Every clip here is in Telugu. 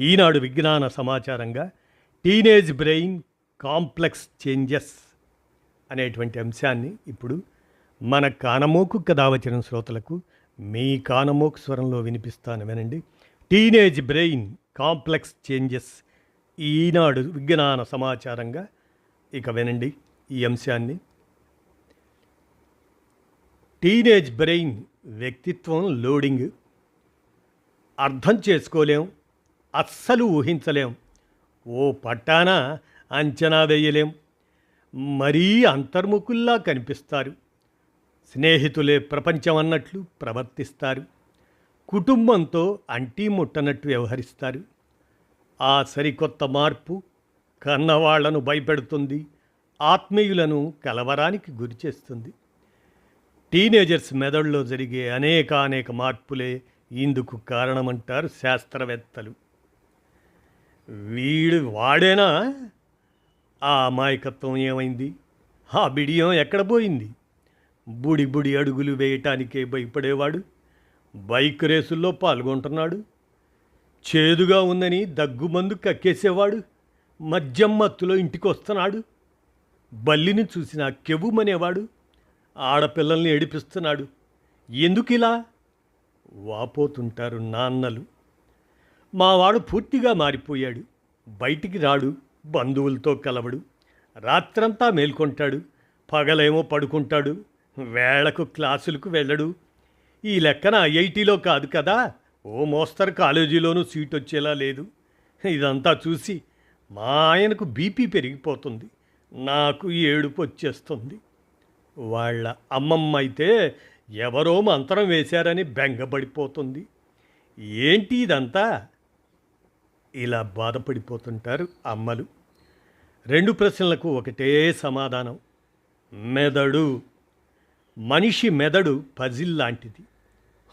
ఈనాడు విజ్ఞాన సమాచారంగా టీనేజ్ బ్రెయిన్ కాంప్లెక్స్ చేంజెస్ అనేటువంటి అంశాన్ని ఇప్పుడు మన కానమోకు కథావచన శ్రోతలకు మీ కానమోకు స్వరంలో వినిపిస్తాను వినండి. Teenage brain complex changes Eenadu విజ్ఞాన సమాచారంగా ఇక వినండి ఈ అంశాన్ని. టీనేజ్ బ్రెయిన్ వ్యక్తిత్వం లోడింగ్. అర్థం చేసుకోలేం. అస్సలు ఊహించలేం. ఓ పట్టాన అంచనా వేయలేం. మరీ అంతర్ముఖుల్లా కనిపిస్తారు. స్నేహితులే ప్రపంచం అన్నట్లు ప్రవర్తిస్తారు. కుటుంబంతో అంటీ ముట్టనట్టు వ్యవహరిస్తారు. ఆ సరికొత్త మార్పు కన్నవాళ్ళను భయపెడుతుంది ఆత్మీయులను కలవరానికి గురిచేస్తుంది టీనేజర్స్ మెదడులో జరిగే అనేక అనేక మార్పులే ఇందుకు కారణమంటారు శాస్త్రవేత్తలు. వీడు వాడేనా? ఆ అమాయకత్వం ఏమైంది? ఆ బిడియం ఎక్కడ పోయింది? బుడి బుడి అడుగులు వేయటానికే భయపడేవాడు? బైక్ రేసుల్లో పాల్గొంటున్నాడు? చేదుగా ఉందని దగ్గుమందు కక్కేసేవాడు? మద్యం మత్తులో ఇంటికి వస్తున్నాడు బల్లిని చూసిన కెవ్వుమనేవాడు? ఆడపిల్లల్ని ఏడిపిస్తున్నాడు? ఎందుకు ఇలా వాపోతుంటారు నాన్నలు. మావాడు పూర్తిగా మారిపోయాడు. బయటికి రాడు బంధువులతో కలవడు. రాత్రంతా మేల్కొంటాడు పగలేమో పడుకుంటాడు వేళకు క్లాసులకు వెళ్ళడు. ఈ లెక్కన ఐఐటీలో కాదు కదా ఓ మోస్తరు కాలేజీలోనూ సీట్ వచ్చేలా లేదు. ఇదంతా చూసి మా ఆయనకు బీపీ పెరిగిపోతుంది నాకు ఏడుపు వచ్చేస్తుంది వాళ్ళ అమ్మమ్మ అయితే ఎవరో మంత్రం వేశారని బెంగపడిపోతుంది. ఏంటి ఇదంతా? ఇలా బాధపడిపోతుంటారు అమ్మలు. రెండు ప్రశ్నలకు ఒకటే సమాధానం. మెదడు. మనిషి మెదడు పజిల్ లాంటిది.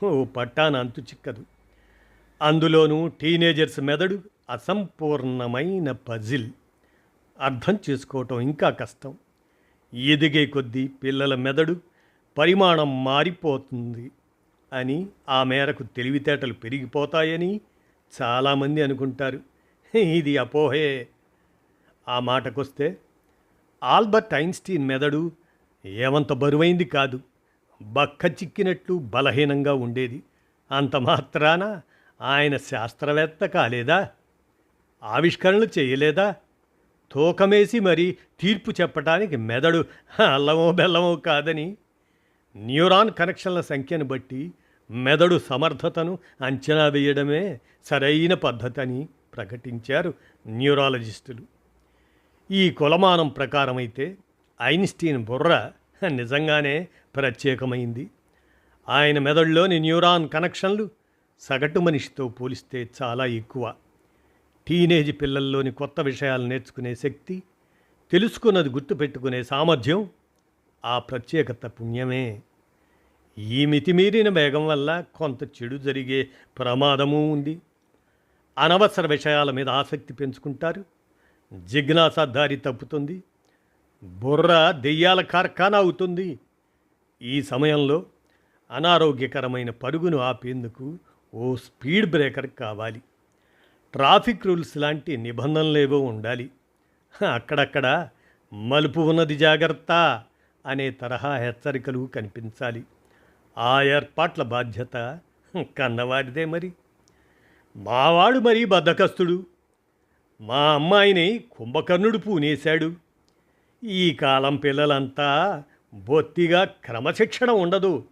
ఓ పట్టాన అంతు చిక్కదు. అందులోనూ టీనేజర్స్ మెదడు అసంపూర్ణమైన పజిల్. అర్థం చేసుకోవటం ఇంకా కష్టం. ఎదిగే కొద్దీ పిల్లల మెదడు పరిమాణం మారిపోతుంది అని ఆ మేరకు తెలివితేటలు పెరిగిపోతాయని చాలామంది అనుకుంటారు ఇది అపోహే. ఆ మాటకొస్తే ఆల్బర్ట్ ఐన్స్టీన్ మెదడు ఏమంత బరువైంది కాదు. బక్క చిక్కినట్లు బలహీనంగా ఉండేది. అంత మాత్రాన ఆయన శాస్త్రవేత్త కాలేదా? ఆవిష్కరణలు చేయలేదా? తూకమేసి మరి తీర్పు చెప్పటానికి మెదడు అల్లమో బెల్లమో కాదని న్యూరాన్ కనెక్షన్ల సంఖ్యను బట్టి మెదడు సమర్థతను అంచనా వేయడమే సరైన పద్ధతి అని ప్రకటించారు న్యూరాలజిస్టులు. ఈ కొలమానం ప్రకారమైతే ఐన్స్టీన్ బుర్ర నిజంగానే ప్రత్యేకమైంది. ఆయన మెదడులోని న్యూరాన్ కనెక్షన్లు సగటు మనిషితో పోలిస్తే చాలా ఎక్కువ. టీనేజ్ పిల్లల్లోని కొత్త విషయాలు నేర్చుకునే శక్తి తెలుసుకున్నది గుర్తుపెట్టుకునే సామర్థ్యం ఆ ప్రత్యేకత పుణ్యమే. ఈ మితిమీరిన వేగం వల్ల కొంత చెడు జరిగే ప్రమాదము ఉంది. అనవసర విషయాల మీద ఆసక్తి పెంచుకుంటారు. జిజ్ఞాస దారి తప్పుతుంది. బుర్ర దెయ్యాల కార్ఖానా అవుతుంది. ఈ సమయంలో అనారోగ్యకరమైన పరుగును ఆపేందుకు ఓ స్పీడ్ బ్రేకర్ కావాలి. ట్రాఫిక్ రూల్స్ లాంటి నిబంధనలేవో ఉండాలి. అక్కడక్కడ మలుపు ఉన్నది జాగ్రత్త అనే తరహా హెచ్చరికలు కనిపించాలి. ఆ ఏర్పాట్ల బాధ్యత కన్నవాడిదే మరి. మావాడు మరీ బద్ధకస్తుడు మా అమ్మాయిని కుంభకర్ణుడు పూనేశాడు. ఈ కాలం పిల్లలంతా బొత్తిగా క్రమశిక్షణ ఉండదు.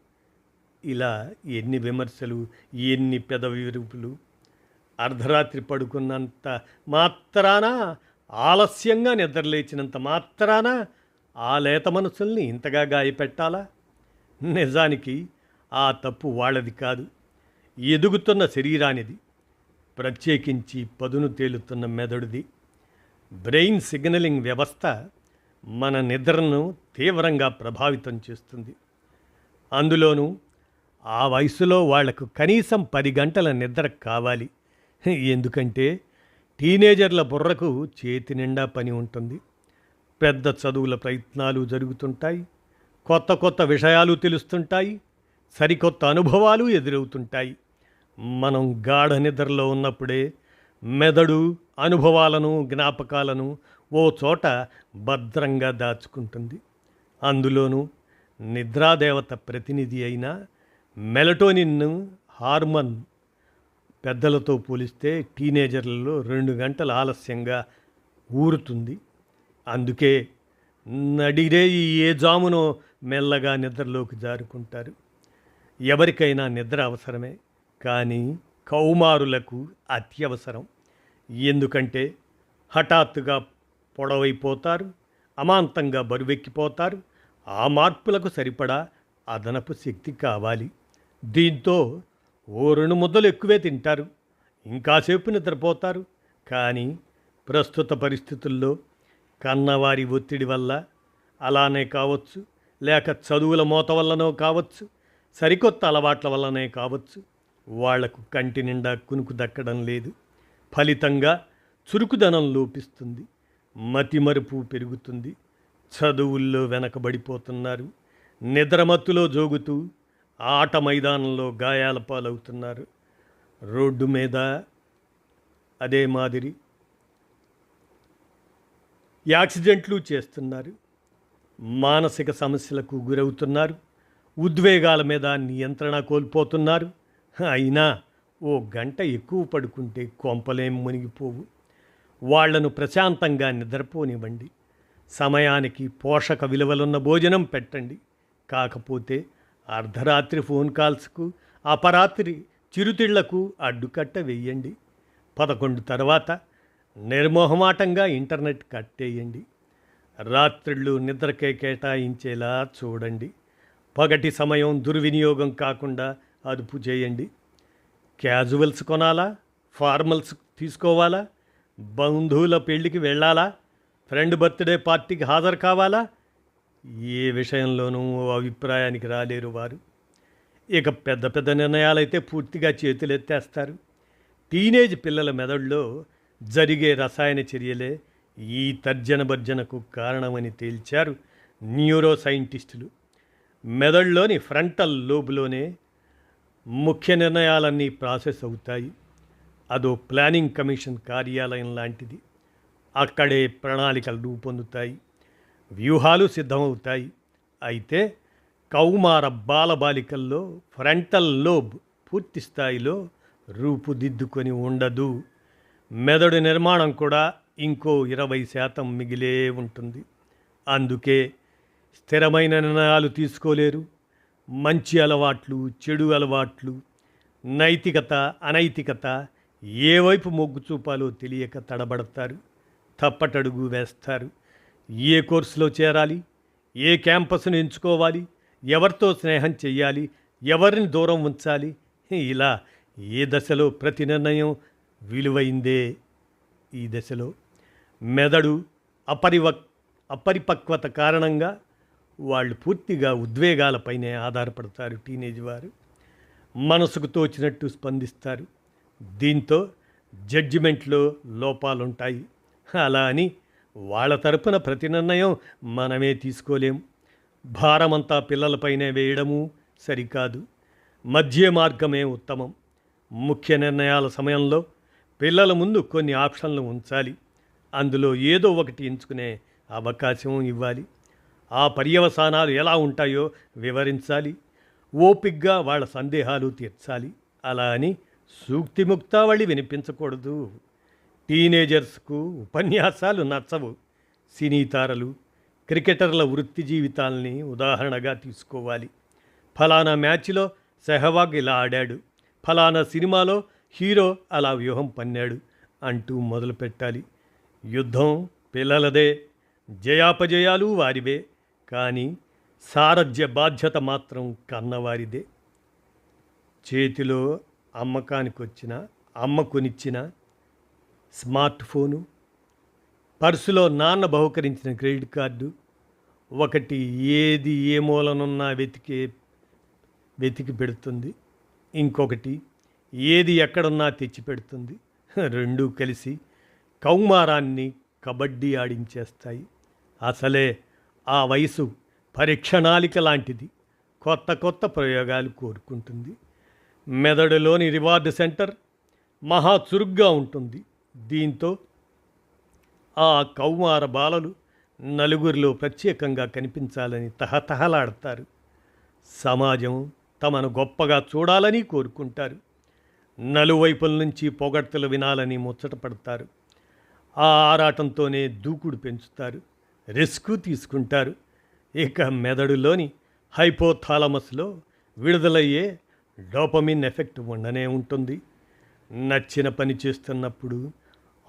ఇలా ఎన్ని విమర్శలు ఎన్ని పెదవి విరుపులు. అర్ధరాత్రి పడుకున్నంత మాత్రాన ఆలస్యంగా నిద్రలేచినంత మాత్రాన ఆ లేత మనసుల్ని ఇంతగా గాయపెట్టాలా? నిజానికి ఆ తప్పు వాళ్ళది కాదు. ఎదుగుతున్న శరీరానిది. ప్రత్యేకించి పదును తేలుతున్న మెదడుది. బ్రెయిన్ సిగ్నలింగ్ వ్యవస్థ మన నిద్రను తీవ్రంగా ప్రభావితం చేస్తుంది. అందులోనూ ఆ వయసులో వాళ్ళకు కనీసం పది గంటల నిద్ర కావాలి. ఎందుకంటే టీనేజర్ల బుర్రకు చేతి నిండా పని ఉంటుంది. పెద్ద చదువుల ప్రయత్నాలు జరుగుతుంటాయి. కొత్త కొత్త విషయాలు తెలుస్తుంటాయి. సరికొత్త అనుభవాలు ఎదురవుతుంటాయి. మనం గాఢ నిద్రలో ఉన్నప్పుడే మెదడు అనుభవాలను జ్ఞాపకాలను ఓ చోట భద్రంగా దాచుకుంటుంది. అందులోనూ నిద్రాదేవత ప్రతినిధి అయిన మెలటోనిన్ హార్మోన్ పెద్దలతో పోలిస్తే టీనేజర్లలో రెండు గంటలు ఆలస్యంగా ఊరుతుంది. అందుకే నడిరే ఏ జామునో మెల్లగా నిద్రలోకి జారుకుంటారు. ఎవరికైనా నిద్ర అవసరమే కానీ కౌమారులకు అత్యవసరం. ఎందుకంటే హఠాత్తుగా పొడవైపోతారు అమాంతంగా బరువెక్కిపోతారు ఆ మార్పులకు సరిపడా అదనపు శక్తి కావాలి. దీంతో ఓ రెండు ముద్దలు ఎక్కువే తింటారు ఇంకాసేపు నిద్రపోతారు. కానీ ప్రస్తుత పరిస్థితుల్లో కన్నవారి ఒత్తిడి వల్ల అలానే కావచ్చు లేక చదువుల మోత వల్లనో కావచ్చు సరికొత్త అలవాట్ల వల్లనే కావచ్చు. వాళ్ళకు కంటి నిండా కునుకు దక్కడం లేదు. ఫలితంగా చురుకుదనం లోపిస్తుంది. మతిమరుపు పెరుగుతుంది. చదువుల్లో వెనకబడిపోతున్నారు. నిద్రమత్తులో జోగుతూ ఆట మైదానంలో గాయాల పాలవుతున్నారు. రోడ్డు మీద అదే మాదిరి యాక్సిడెంట్లు చేస్తున్నారు. మానసిక సమస్యలకు గురవుతున్నారు. ఉద్వేగాల మీద నియంత్రణ కోల్పోతున్నారు. అయినా ఓ గంట ఎక్కువ పడుకుంటే కొంపలేం మునిగిపోవు. వాళ్ళను ప్రశాంతంగా నిద్రపోనివ్వండి. సమయానికి పోషక విలువలున్న భోజనం పెట్టండి. కాకపోతే అర్ధరాత్రి ఫోన్ కాల్స్కు అపరాత్రి చిరుతిళ్ళకు అడ్డుకట్ట వేయండి పదకొండు తర్వాత నిర్మోహమాటంగా ఇంటర్నెట్ కట్టేయండి. రాత్రిళ్ళు నిద్రకే కేటాయించేలా చూడండి. పగటి సమయం దుర్వినియోగం కాకుండా అదుపు చేయండి. క్యాజువల్స్ కొనాలా? ఫార్మల్స్ తీసుకోవాలా? బంధువుల పెళ్ళికి వెళ్ళాలా? ఫ్రెండ్ బర్త్డే పార్టీకి హాజరు కావాలా? ఏ విషయంలోనూ ఓ అభిప్రాయానికి రాలేరు వారు. ఇక పెద్ద పెద్ద నిర్ణయాలైతే పూర్తిగా చేతులెత్తేస్తారు. టీనేజ్ పిల్లల మెదడులో జరిగే రసాయన చర్యలే ఈ తర్జన భర్జనకు కారణమని తేల్చారు న్యూరో సైంటిస్టులు మెదడులోని ఫ్రంటల్ లోబులోనే ముఖ్య నిర్ణయాలన్నీ ప్రాసెస్ అవుతాయి. అదో ప్లానింగ్ కమిషన్ కార్యాలయం లాంటిది. అక్కడే ప్రణాళికలు రూపొందుతాయి. వ్యూహాలు సిద్ధమవుతాయి. అయితే కౌమార బాలబాలికల్లో ఫ్రంటల్ లోబ్ పూర్తి స్థాయిలో రూపుదిద్దుకొని ఉండదు. మెదడు నిర్మాణం కూడా ఇంకో ఇరవై శాతం మిగిలే ఉంటుంది. అందుకే స్థిరమైన నిర్ణయాలు తీసుకోలేరు. మంచి అలవాట్లు చెడు అలవాట్లు నైతికత అనైతికత ఏ వైపు మొగ్గు చూపాలో తెలియక తడబడతారు తప్పటడుగు వేస్తారు. ఏ కోర్సులో చేరాలి ఏ క్యాంపస్ను ఎంచుకోవాలి ఎవరితో స్నేహం చెయ్యాలి ఎవరిని దూరం ఉంచాలి ఇలా ఏ దశలో ప్రతి నిర్ణయం విలువైందే ఈ దశలో. మెదడు అపరివ అపరిపక్వత కారణంగా వాళ్ళు పూర్తిగా ఉద్వేగాలపైనే ఆధారపడతారు టీనేజ్ వారు. మనసుకు తోచినట్టు స్పందిస్తారు. దీంతో జడ్జిమెంట్లో లోపాలుంటాయి. అలా అని వాళ్ళ తరపున ప్రతి నిర్ణయం మనమే తీసుకోలేం. భారమంతా పిల్లలపైనే వేయడము సరికాదు. మధ్య మార్గమే ఉత్తమం. ముఖ్య నిర్ణయాల సమయంలో పిల్లల ముందు కొన్ని ఆప్షన్లు ఉంచాలి. అందులో ఏదో ఒకటి ఎంచుకునే అవకాశం ఇవ్వాలి. ఆ పర్యవసానాలు ఎలా ఉంటాయో వివరించాలి. ఓపిగ్గా వాళ్ళ సందేహాలు తీర్చాలి. అలా అని సూక్తిముక్తావళి వినిపించకూడదు. టీనేజర్స్కు ఉపన్యాసాలు నచ్చవు. సినీతారలు క్రికెటర్ల వృత్తి జీవితాల్ని ఉదాహరణగా తీసుకోవాలి. ఫలానా మ్యాచ్లో సెహవాగ్ ఇలా ఆడాడు. ఫలానా సినిమాలో హీరో అలా వ్యూహం పన్నాడు అంటూ మొదలుపెట్టాలి. యుద్ధం పిల్లలదే జయాపజయాలు వారివే. కానీ సారథ్య బాధ్యత మాత్రం కన్నవారిదే. చేతిలో అమ్మకానికి వచ్చిన అమ్మ కొనిచ్చిన స్మార్ట్ ఫోను పర్సులో నాన్న బహుకరించిన క్రెడిట్ కార్డు ఒకటి ఏది ఏ మూలనున్నా వెతికే వెతికి పెడుతుంది. ఇంకొకటి ఏది ఎక్కడున్నా తెచ్చి పెడుతుంది. రెండూ కలిసి కౌమారాన్ని కబడ్డీ ఆడించేస్తాయి. అసలే ఆ వయసు పరీక్షణాళిక లాంటిది. కొత్త కొత్త ప్రయోగాలు కోరుకుంటుంది. మెదడులోని రివార్డ్ సెంటర్ మహా చురుగ్గా ఉంటుంది. దీంతో ఆ కౌమార బాలలు నలుగురిలో ప్రత్యేకంగా కనిపించాలని తహతహలాడతారు. సమాజం తమను గొప్పగా చూడాలని కోరుకుంటారు. నలువైపుల నుంచి పొగడ్తలు వినాలని ముచ్చటపడతారు. ఆ ఆరాటంతోనే దూకుడు పెంచుతారు. రిస్క్ తీసుకుంటారు. ఇక మెదడులోని హైపోథాలమస్లో విడుదలయ్యే డోపమిన్ ఎఫెక్ట్ ఉండనే ఉంటుంది. నచ్చిన పని చేస్తున్నప్పుడు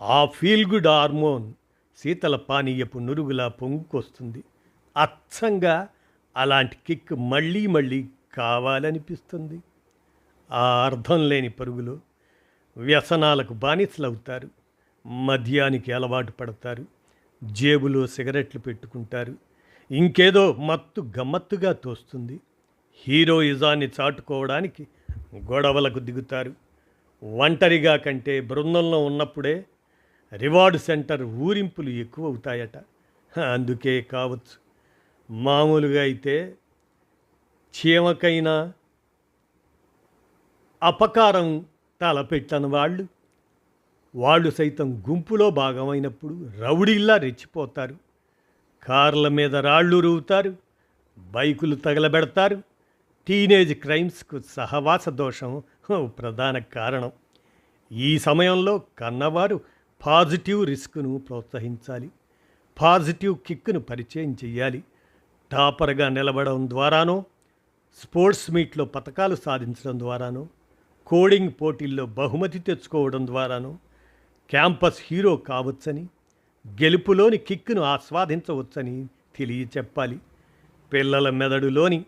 ఆ ఫీల్ గుడ్ హార్మోన్ శీతల పానీయపు నురుగులా పొంగుకొస్తుంది. అచ్చంగా అలాంటి కిక్ మళ్ళీ మళ్ళీ కావాలనిపిస్తుంది. ఆ అర్థం లేని పరుగులో వ్యసనాలకు బానిసలవుతారు. మద్యానికి అలవాటు పడతారు. జేబులో సిగరెట్లు పెట్టుకుంటారు. ఇంకేదో మత్తు గమ్మత్తుగా తోస్తుంది. హీరోయిజాన్ని చాటుకోవడానికి గొడవలకు దిగుతారు. ఒంటరిగా కంటే బృందంలో ఉన్నప్పుడే రివార్డ్ సెంటర్ ఊరింపులు ఎక్కువ అవుతాయట అందుకే కావచ్చు. మామూలుగా అయితే చీమకైనా అపకారం తలపెట్టని వాళ్ళు వాళ్ళు సైతం గుంపులో భాగమైనప్పుడు రౌడీల్లా రెచ్చిపోతారు. కార్ల మీద రాళ్ళు రువుతారు బైకులు తగలబెడతారు. టీనేజ్ క్రైమ్స్కు సహవాస దోషం ప్రధాన కారణం. ఈ సమయంలో కన్నవారు పాజిటివ్ రిస్క్ను ప్రోత్సహించాలి. పాజిటివ్ కిక్ను పరిచయం చేయాలి టాపర్గా నిలబడడం ద్వారానో స్పోర్ట్స్ మీట్లో పథకాలు సాధించడం ద్వారానో కోడింగ్ పోటీల్లో బహుమతి తెచ్చుకోవడం ద్వారానో క్యాంపస్ హీరో కావచ్చని గెలుపులోని కిక్కును ఆస్వాదించవచ్చని తెలియచెప్పాలి. పిల్లల మెదడులోని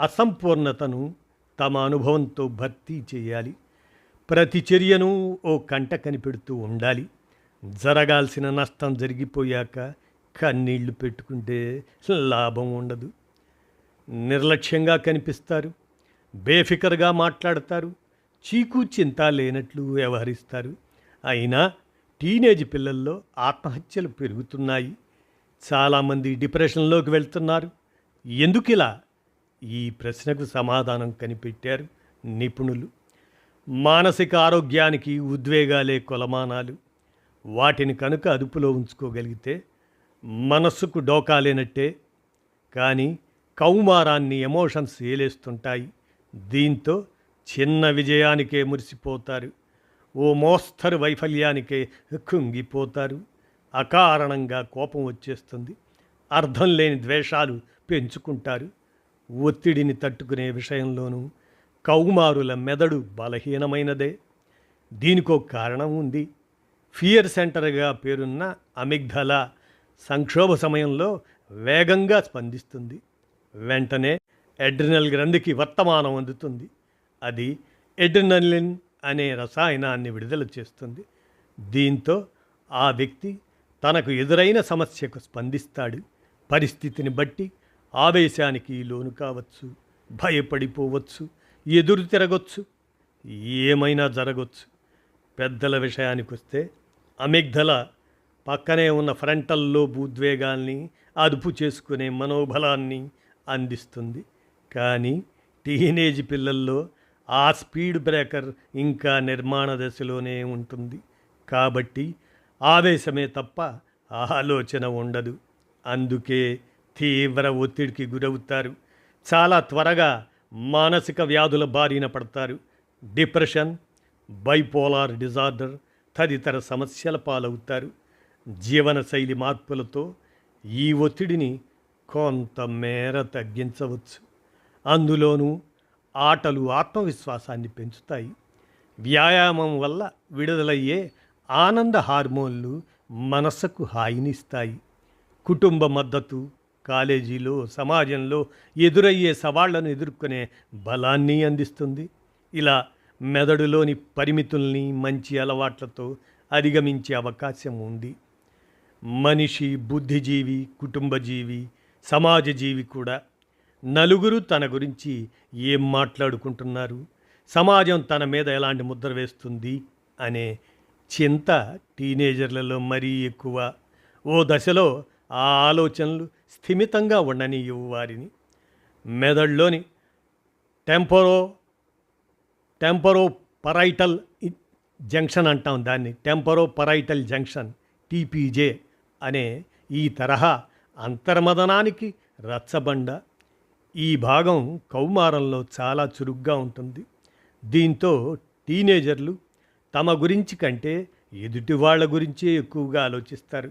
అసంపూర్ణతను తమ అనుభవంతో భర్తీ చేయాలి. ప్రతి చర్యను ఓ కంట కనిపెడుతూ ఉండాలి. జరగాల్సిన నష్టం జరిగిపోయాక కన్నీళ్ళు పెట్టుకుంటే లాభం ఉండదు. నిర్లక్ష్యంగా కనిపిస్తారు. బేఫికర్గా మాట్లాడతారు. చీకు చింత లేనట్లు వ్యవహరిస్తారు. అయినా టీనేజ్ పిల్లల్లో ఆత్మహత్యలు పెరుగుతున్నాయి. చాలామంది డిప్రెషన్లోకి వెళ్తున్నారు. ఎందుకిలా? ఈ ప్రశ్నకు సమాధానం కనిపెట్టారు నిపుణులు. మానసిక ఆరోగ్యానికి ఉద్వేగాలే కొలమానాలు. వాటిని కనుక అదుపులో ఉంచుకోగలిగితే మనస్సుకు డోకాలేనట్టే కానీ కౌమారాన్ని ఎమోషన్స్ ఏలేస్తుంటాయి. దీంతో చిన్న విజయానికే మురిసిపోతారు. ఓ మోస్తరు వైఫల్యానికే కుంగిపోతారు అకారణంగా కోపం వచ్చేస్తుంది. అర్థం లేని ద్వేషాలు పెంచుకుంటారు. ఒత్తిడిని తట్టుకునే విషయంలోనూ కౌమారుల మెదడు బలహీనమైనదే. దీనికో కారణం ఉంది. ఫియర్ సెంటర్గా పేరున్న అమిగ్ధల సంక్షోభ సమయంలో వేగంగా స్పందిస్తుంది. వెంటనే ఎడ్రినల్ గ్రంథికి వర్తమానం అందుతుంది. అది ఎడ్రినలిన్ అనే రసాయనాన్ని విడుదల చేస్తుంది. దీంతో ఆ వ్యక్తి తనకు ఎదురైన సమస్యకు స్పందిస్తాడు. పరిస్థితిని బట్టి ఆవేశానికి లోను కావచ్చు భయపడిపోవచ్చు ఎదురు తిరగొచ్చు ఏమైనా జరగవచ్చు పెద్దల విషయానికి వస్తే అమిగ్ధల పక్కనే ఉన్న ఫ్రంటల్లో భూద్వేగాల్ని అదుపు చేసుకునే మనోబలాన్ని అందిస్తుంది. కానీ టీనేజ్ పిల్లల్లో ఆ స్పీడ్ బ్రేకర్ ఇంకా నిర్మాణ దశలోనే ఉంటుంది. కాబట్టి ఆవేశమే తప్ప ఆలోచన ఉండదు. అందుకే తీవ్ర ఒత్తిడికి గురవుతారు. చాలా త్వరగా మానసిక వ్యాధుల బారిన పడతారు. డిప్రెషన్ బైపోలార్ డిజార్డర్ తదితర సమస్యల పాలవుతారు. జీవనశైలి మార్పులతో ఈ ఒత్తిడిని కొంతమేర తగ్గించవచ్చు. అందులోనూ ఆటలు ఆత్మవిశ్వాసాన్ని పెంచుతాయి. వ్యాయామం వల్ల విడుదలయ్యే ఆనంద హార్మోన్లు మనస్సుకు హాయినిస్తాయి. కుటుంబ మద్దతు కాలేజీలో సమాజంలో ఎదురయ్యే సవాళ్ళను ఎదుర్కొనే బలాన్ని అందిస్తుంది. ఇలా మెదడులోని పరిమితుల్ని మంచి అలవాట్లతో అధిగమించే అవకాశం ఉంది. మనిషి బుద్ధిజీవి కుటుంబజీవి సమాజజీవి కూడా నలుగురు తన గురించి ఏం మాట్లాడుకుంటున్నారు? సమాజం తన మీద ఎలాంటి ముద్ర వేస్తుంది? అనే చింత టీనేజర్లలో మరీ ఎక్కువ. ఓ దశలో ఆ ఆలోచనలు స్థిమితంగా ఉండనివ్వు వారిని. మెదడులోని టెంపరో టెంపరో పరైటల్ జంక్షన్ అంటాం దాన్ని. టెంపరో పరైటల్ జంక్షన్ టీపీజే అనే ఈ తరహా అంతర్మదనానికి రచ్చబండ ఈ భాగం కౌమారంలో చాలా చురుగ్గా ఉంటుంది. దీంతో టీనేజర్లు తమ గురించి కంటే ఎదుటి వాళ్ళ గురించే ఎక్కువగా ఆలోచిస్తారు.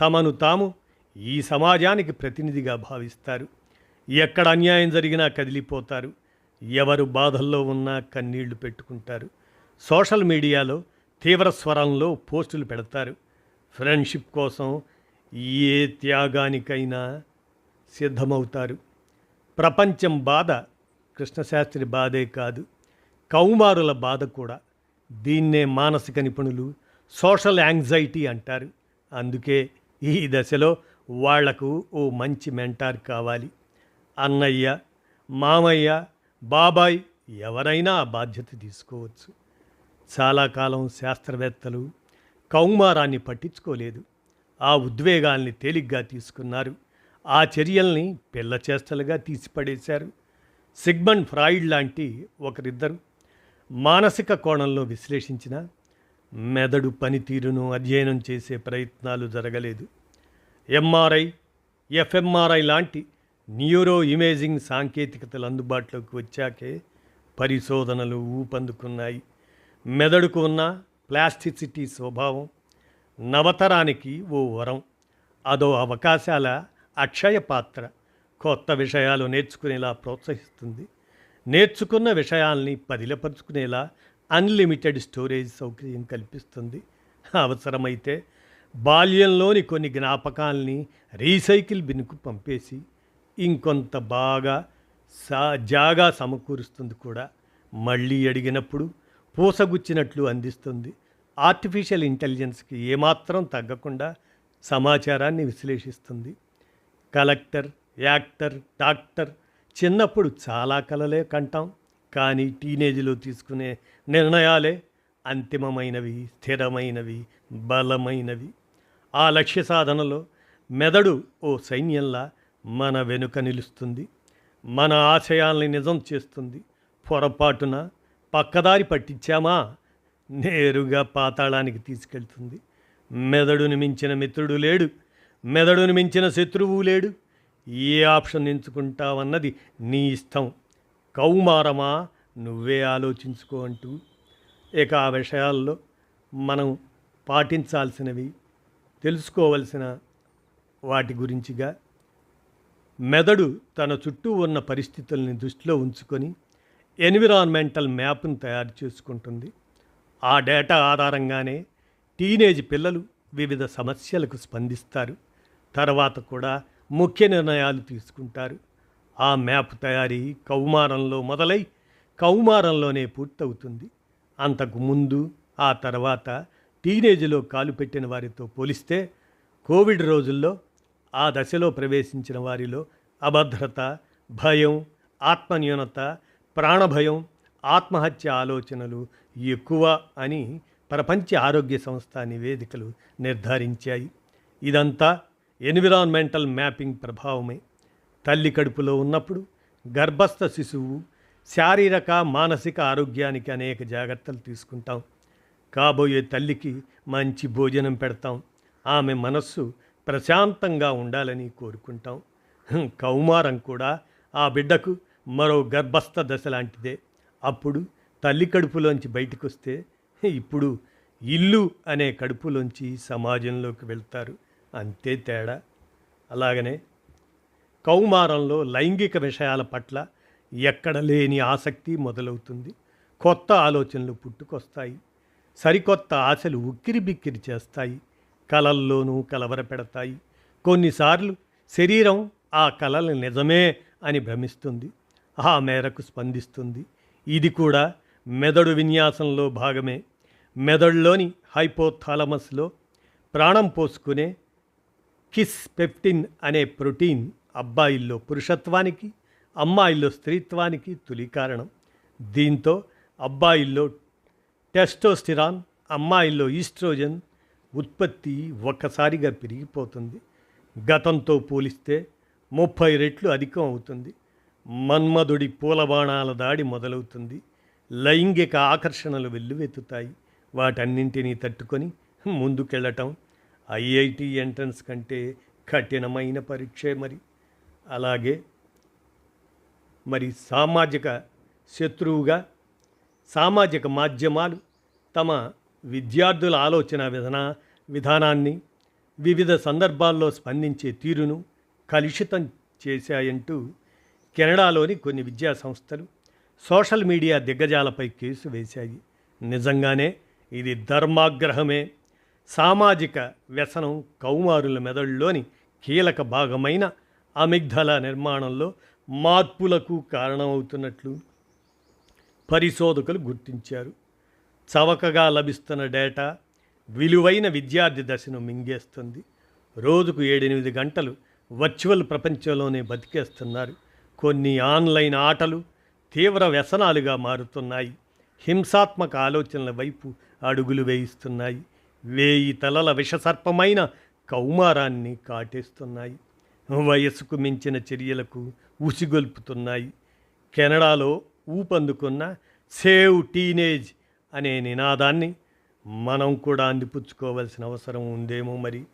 తమను తాము ఈ సమాజానికి ప్రతినిధిగా భావిస్తారు. ఎక్కడ అన్యాయం జరిగినా కదిలిపోతారు. ఎవరు బాధల్లో ఉన్నా కన్నీళ్ళు పెట్టుకుంటారు. సోషల్ మీడియాలో తీవ్ర స్వరంలో పోస్టులు పెడతారు. ఫ్రెండ్షిప్ కోసం ఏ త్యాగానికైనా సిద్ధమవుతారు. ప్రపంచం బాధ కృష్ణశాస్త్రి బాధే కాదు. కౌమారుల బాధ కూడా. దీన్నే మానసిక నిపుణులు సోషల్ యాంగ్జైటీ అంటారు. అందుకే ఈ దశలో వాళ్ళకు ఓ మంచి మెంటార్ కావాలి. అన్నయ్య మామయ్య బాబాయ్ ఎవరైనా ఆ బాధ్యత తీసుకోవచ్చు. చాలా కాలం శాస్త్రవేత్తలు కౌమారాన్ని పట్టించుకోలేదు. ఆ ఉద్వేగాల్ని తేలిగ్గా తీసుకున్నారు. ఆ చర్యల్ని పిల్ల చేష్టలుగా తీసిపడేశారు. సిగ్మండ్ ఫ్రాయిడ్ లాంటి ఒకరిద్దరు మానసిక కోణంలో విశ్లేషించిన మెదడు పనితీరును అధ్యయనం చేసే ప్రయత్నాలు జరగలేదు. ఎంఆర్ఐ ఎఫ్ఎంఆర్ఐ లాంటి న్యూరో ఇమేజింగ్ సాంకేతికతలు అందుబాటులోకి వచ్చాకే పరిశోధనలు ఊపందుకున్నాయి. మెదడుకు ఉన్న ప్లాస్టిసిటీ స్వభావం నవతరానికి ఓ వరం అదో అవకాశాల అక్షయ పాత్ర కొత్త విషయాలు నేర్చుకునేలా ప్రోత్సహిస్తుంది. నేర్చుకున్న విషయాల్ని పదిలపరుచుకునేలా అన్లిమిటెడ్ స్టోరేజ్ సౌకర్యం కల్పిస్తుంది. అవసరమైతే బాల్యంలోని కొన్ని జ్ఞాపకాల్ని రీసైకిల్ బిన్కు పంపేసి ఇంకొంత బాగా సా జాగా సమకూరుస్తుంది కూడా. మళ్ళీ అడిగినప్పుడు పూసగుచ్చినట్లు అందిస్తుంది. ఆర్టిఫిషియల్ ఇంటెలిజెన్స్కి ఏమాత్రం తగ్గకుండా సమాచారాన్ని విశ్లేషిస్తుంది. కలెక్టర్ యాక్టర్ డాక్టర్ చిన్నప్పుడు చాలా కలలే కంటాం. కానీ టీనేజ్లో తీసుకునే నిర్ణయాలే అంతిమమైనవి స్థిరమైనవి బలమైనవి. ఆ లక్ష్య సాధనలో మెదడు ఓ సైన్యంలా మన వెనుక నిలుస్తుంది. మన ఆశయాల్ని నిజం చేస్తుంది. పొరపాటున పక్కదారి పట్టించామా? నేరుగా పాతాళానికి తీసుకెళ్తుంది. మెదడుని మించిన మిత్రుడు లేడు. మెదడుని మించిన శత్రువు లేడు. ఏ ఆప్షన్ ఎంచుకుంటావన్నది నీ ఇష్టం. కౌమారమా? నువ్వే ఆలోచించుకో అంటూ ఇక ఆ విషయాల్లో మనం పాటించాల్సినవి తెలుసుకోవలసిన వాటి గురించిగా మెదడు తన చుట్టూ ఉన్న పరిస్థితుల్ని దృష్టిలో ఉంచుకొని ఎన్విరాన్మెంటల్ మ్యాప్ను తయారు చేసుకుంటుంది. ఆ డేటా ఆధారంగానే టీనేజ్ పిల్లలు వివిధ సమస్యలకు స్పందిస్తారు. తర్వాత కూడా ముఖ్య నిర్ణయాలు తీసుకుంటారు. ఆ మ్యాప్ తయారీ కౌమారంలో మొదలై కౌమారంలోనే పూర్తవుతుంది. అంతకు ముందు ఆ తర్వాత టీనేజ్లో కాలు పెట్టిన వారితో పోలిస్తే కోవిడ్ రోజుల్లో ఆ దశలో ప్రవేశించిన వారిలో అభద్రత భయం ఆత్మన్యూనత ప్రాణభయం ఆత్మహత్య ఆలోచనలు ఎక్కువ అని ప్రపంచ ఆరోగ్య సంస్థ నివేదికలు నిర్ధారించాయి. ఇదంతా ఎన్విరాన్మెంటల్ మ్యాపింగ్ ప్రభావమే. తల్లి కడుపులో ఉన్నప్పుడు గర్భస్థ శిశువు శారీరక మానసిక ఆరోగ్యానికి అనేక జాగ్రత్తలు తీసుకుంటాం. కాబోయే తల్లికి మంచి భోజనం పెడతాం. ఆమె మనస్సు ప్రశాంతంగా ఉండాలని కోరుకుంటాం. కౌమారం కూడా ఆ బిడ్డకు మరో గర్భస్థ దశ లాంటిదే. అప్పుడు తల్లి కడుపులోంచి బయటకు వస్తే ఇప్పుడు ఇల్లు అనే కడుపులోంచి సమాజంలోకి వెళ్తారు. అంతే తేడా. అలాగనే కౌమారంలో లైంగిక విషయాల పట్ల ఎక్కడ లేని ఆసక్తి మొదలవుతుంది. కొత్త ఆలోచనలు పుట్టుకొస్తాయి. సరికొత్త ఆశలు ఉక్కిరి బిక్కిరి చేస్తాయి. కలల్లోనూ కలవరపెడతాయి. కొన్నిసార్లు శరీరం ఆ కలలు నిజమే అని భ్రమిస్తుంది. ఆ మేరకు స్పందిస్తుంది. ఇది కూడా మెదడు విన్యాసంలో భాగమే. మెదడులోని హైపోథాలమస్లో ప్రాణం పోసుకునే కిస్ పెప్టిన్ అనే ప్రోటీన్ అబ్బాయిల్లో పురుషత్వానికి అమ్మాయిల్లో స్త్రీత్వానికి తొలి కారణం. దీంతో అబ్బాయిల్లో టెస్టోస్టిరాన్ అమ్మాయిల్లో ఈస్ట్రోజన్ ఉత్పత్తి ఒక్కసారిగా పెరిగిపోతుంది. గతంతో పోలిస్తే ముప్పై రెట్లు అధికం అవుతుంది. మన్మధుడి పూలబాణాల దాడి మొదలవుతుంది. లైంగిక ఆకర్షణలు వెల్లువెత్తుతాయి. వాటన్నింటినీ తట్టుకొని ముందుకెళ్ళటం ఐఐటి ఎంట్రన్స్ కంటే కఠినమైన పరీక్షే మరి. అలాగే మరి సామాజిక శత్రువుగా సామాజిక మాధ్యమాలు తమ విద్యార్థుల ఆలోచన విధాన విధానాన్ని వివిధ సందర్భాల్లో స్పందించే తీరును కలుషితం చేశాయంటూ కెనడాలోని కొన్ని విద్యా సంస్థలు సోషల్ మీడియా దిగ్గజాలపై కేసు వేశాయి. నిజంగానే ఇది ధర్మాగ్రహమే. సామాజిక వ్యసనం కౌమారుల మెదడులోని కీలక భాగమైన అమిగ్ధల నిర్మాణంలో మార్పులకు కారణమవుతున్నట్లు పరిశోధకులు గుర్తించారు. చవకగా లభిస్తున్న డేటా విలువైన విద్యార్థి దశను మింగేస్తుంది. రోజుకు ఏడెనిమిది గంటలు వర్చువల్ ప్రపంచంలోనే బతికేస్తున్నారు. కొన్ని ఆన్లైన్ ఆటలు తీవ్ర వ్యసనాలుగా మారుతున్నాయి. హింసాత్మక ఆలోచనల వైపు అడుగులు వేయిస్తున్నాయి. వేయి తలల విషసర్పమైన కౌమారాన్ని కాటేస్తున్నాయి. వయస్సుకు మించిన చర్యలకు ఉసిగొల్పుతున్నాయి. కెనడాలో ఊపందుకున్న సేవ్ టీనేజ్ అనే నినాదాన్ని మనం కూడా అందిపుచ్చుకోవాల్సిన అవసరం ఉందేమో మరి.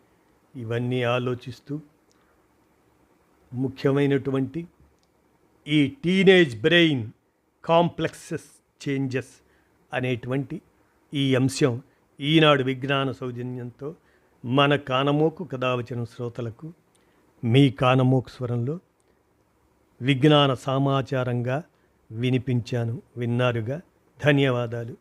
ఇవన్నీ ఆలోచిస్తూ ముఖ్యమైనటువంటి ఈ టీనేజ్ బ్రెయిన్ కాంప్లెక్సెస్ చేంజెస్ అనేటువంటి ఈ అంశం ఈనాడు విజ్ఞాన సౌజన్యంతో మన కానమోకు కథావచన శ్రోతలకు మీ కానమోకు స్వరంలో విజ్ఞాన సమాచారంగా వినిపించాను విన్నారుగా. ధన్యవాదాలు.